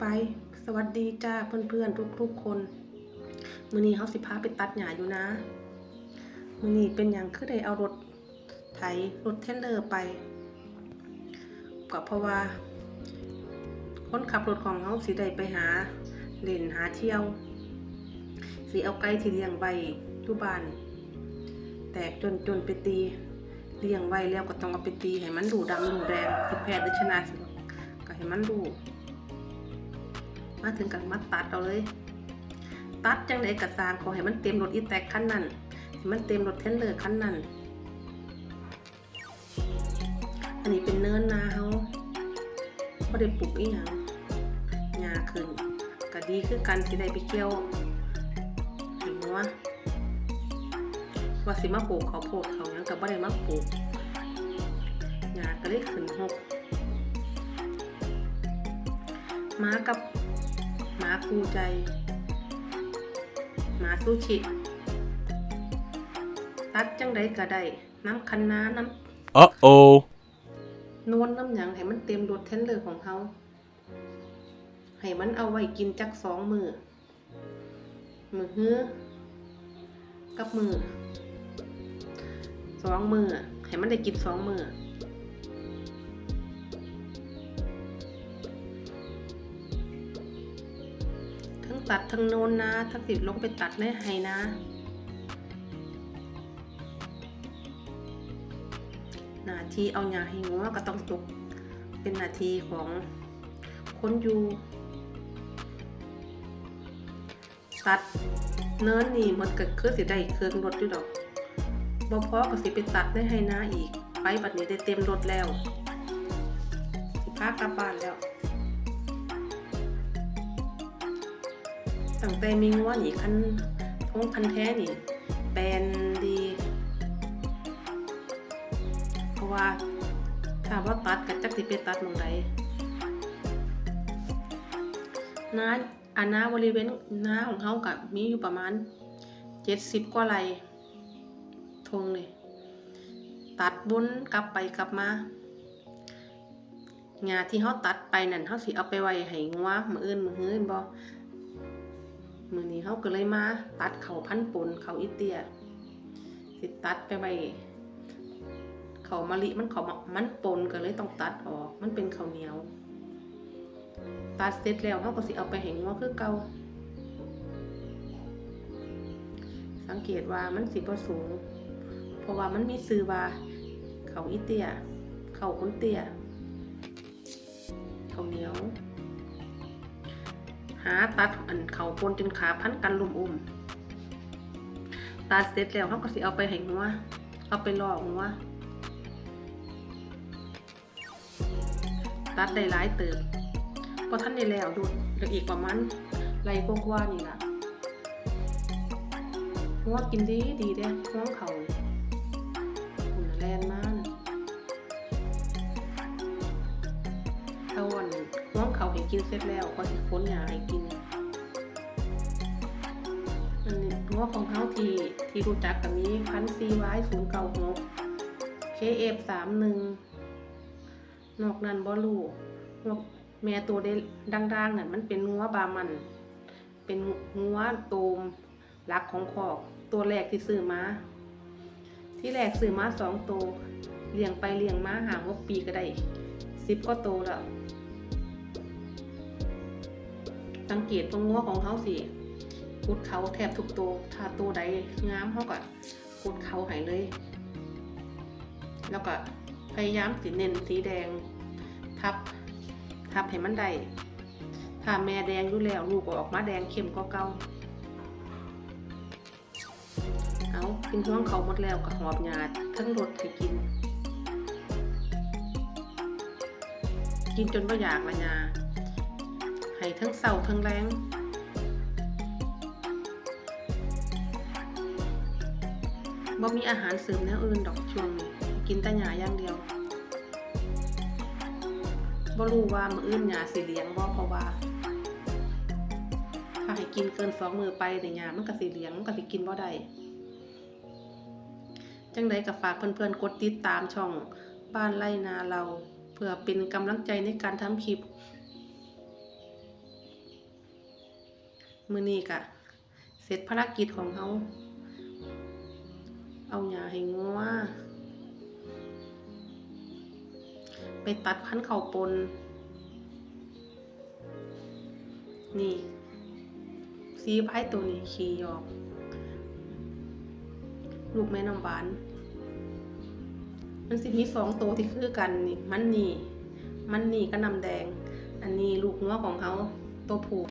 ไป สวัสดีจ้าเพื่อนๆทุกๆคนมื้อนี้เฮาสิพาไปตัดหญ้าอยู่นะ มื้อนี้เป็นหยังคือได้เอารถไถรถเทรลเลอร์ไปก็เพราะว่า คนขับรถของเฮาสิได้ไปหาเล่นหาเที่ยวสิเอาไก่ที่เลี้ยงไว้อยู่บ้าน แตกจนจนไปตีเลี้ยงไว้แล้วก็ต้องเอาไปตีให้มันดูดำดูแดงสิแพ้หรือชนะสิก็ให้มันดู มาถึงกับมาตัดเอาเลย ตัดจังไดกระสร้างขอให้มันเต็มรถอีแตกคันนั้นให้มันเต็มรถเทรลเลอร์คันนั้น อันนี้เป็นเนินนาเฮาบ่ได้ปลูกอีหยังหญ้าขึ้นก็ดีคือกันสิได้ไปเกี่ยวเห็นว่าว่าสิมาปลูกเขาโพดเขาหยังก็บ่ได้มาปลูกหญ้าก็เลยขึ้นหกมากับ หมาคู่ใจ หมาซูชิ ตัดจังไดก็ได้ น้ำคันนาน้ำ Uh-oh. นวลน้ำหยังให้มันเต็มรถเทนเลอร์ของเขาให้มันเอาไว้กินจักสองมือ มือฮื้อกับมือสองมือให้มันได้กินสองมือ ตัดทั้งโน้นนะ ทั้งติดลงไปตัดในไฮนะ หน้าที่เอาหญ้าให้งัวก็ต้องตก เป็นหน้าที่ของคนอยู่ตัดเนินนี่มันก็คือสิได้เครื่องรถอยู่ดอกบ่พอก็สิไปตัดได้ให้นาอีก ไปบัดนี้ได้เต็มรถแล้ว สิพากลับบ้านแล้ว ตั้งแต่มีงัวนี่คันทงคันแท้นี่แปลนดี เพราะว่าถ้าว่าตัดก็จักสิไปตัดมองใดน้าอานาบริเวณน้าของเขากับมีอยู่ประมาณเจ็ดสิบกว่าไรทงเลยตัดบนกลับไปกลับมาหญ้าที่เขาตัดไปนั่นเขาสิเอาไปไว้ให้งัวมืออื่นมือหื้นบ่ มือนี้เขาก็เลยมา ตัดเขาพันปนเขาอีเตียสิตัดไปไว้เขามะลิมันเขามันปนก็เลยต้องตัดออก มันเป็นเขาเหนียว ตัดเสร็จแล้วเขาก็สิเอาไปแหงงัวคือเกาสังเกตว่ามันสิบ่สูง เพราะว่ามันมีซื้อว่าเขาอีเตียเขาคนเตียเขาเหนียว หาตัดอันเขาปนจนขาพันกันลุมอุ้มตัดเสร็จแล้วเขาก็สิเอาไปแหงงัวเอาไปลอกงัวตัดได้หลายเติบพอท่านได้แล้วดูเหลืออีกประมาณไรกว่างๆนี่ล่ะหัวกินดีดีเด้หัวเขาหุ่นแลนมากเอาวัน หัวเขาให้กินเสร็จแล้วก็สิค้นหยาให้กินอันนี้หัวของเขาที่ที่รู้จักกับนี้พันซีไว้ศูนย์เก้าหกเคเอฟสามหนึ่งนอกนั้นบ่รู้ว่าแม่ตัวได้ดังๆนั่นมันเป็นงัวบามัน เป็นงัวโตมรักของคอกตัวแรกที่ซื้อมา ที่แรกซื้อมาสองตัวเลี้ยงไปเลี้ยงมาหาหกปีก็ได้สิบก็โตแล้ว สังเกตตรงงัวของเขาสิกุดเขาแทบทุกตัวถ้าตัวใดงามเขาก็กุดเขาหายเลย แล้วก็พยายามสีเน้นสีแดง ทับ ทับให้มันได้ถ้าแม่แดงอยู่แล้วลูกก็ออกมาแดงเข้มก็เก่าเอากินท้องเขาหมดแล้วก็หอบหยาดทั้งรถให้กิน กินจนว่อยากละยา ทั้งเศร้าทั้งแรงบ่มีอาหารเสริมแนวอื่นดอกช่วงนี้กินแต่หญ้าอย่างเดียวบ่รู้ว่ามื้ออื่นหญ้าสิเลี้ยงบ่เพราะว่า ถ้าให้กินเกินสองมื้อไปเนี่ยหญ้ามันก็สิเลี้ยงมันก็สิกินบ่ได้จังใดก็ฝากเพื่อนๆกดติดตามช่องบ้านไร่นาเรา เพื่อเป็นกำลังใจในการทำคลิป มือนี้กะเสร็จภารกิจของเขา เอาหญ้าให้งัวไปตัดพันธุ์ข้าปน นี่สีไพ่ตัวนี้ขี่ออกลูกแม่น้ำหวาน มันสิมีสองตัวที่คือกันนี่ มันนี่ มันนี่ก็นำแดง อันนี้ลูกงัวของเขาตัวผูก